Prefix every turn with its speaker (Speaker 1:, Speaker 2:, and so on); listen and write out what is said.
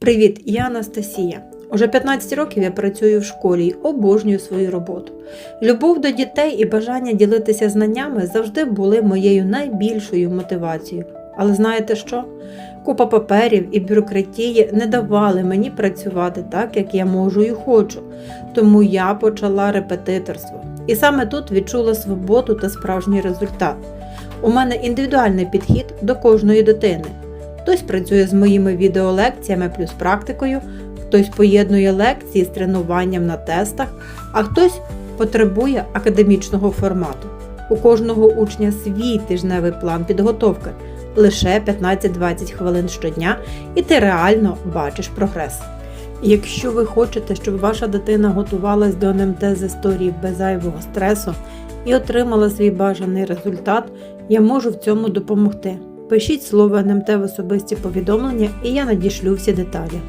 Speaker 1: Привіт, я Анастасія. Уже 15 років я працюю в школі і обожнюю свою роботу. Любов до дітей і бажання ділитися знаннями завжди були моєю найбільшою мотивацією. Але знаєте що? Купа паперів і бюрократії не давали мені працювати так, як я можу і хочу. Тому я почала репетиторство. І саме тут відчула свободу та справжній результат. У мене індивідуальний підхід до кожної дитини. Хтось працює з моїми відеолекціями плюс практикою, хтось поєднує лекції з тренуванням на тестах, а хтось потребує академічного формату. У кожного учня свій тижневий план підготовки лише 15-20 хвилин щодня, і ти реально бачиш прогрес. Якщо ви хочете, щоб ваша дитина готувалась до НМТ з історії без зайвого стресу і отримала свій бажаний результат, я можу в цьому допомогти. Пишіть слово НМТ в особисті повідомлення, і я надішлю всі деталі.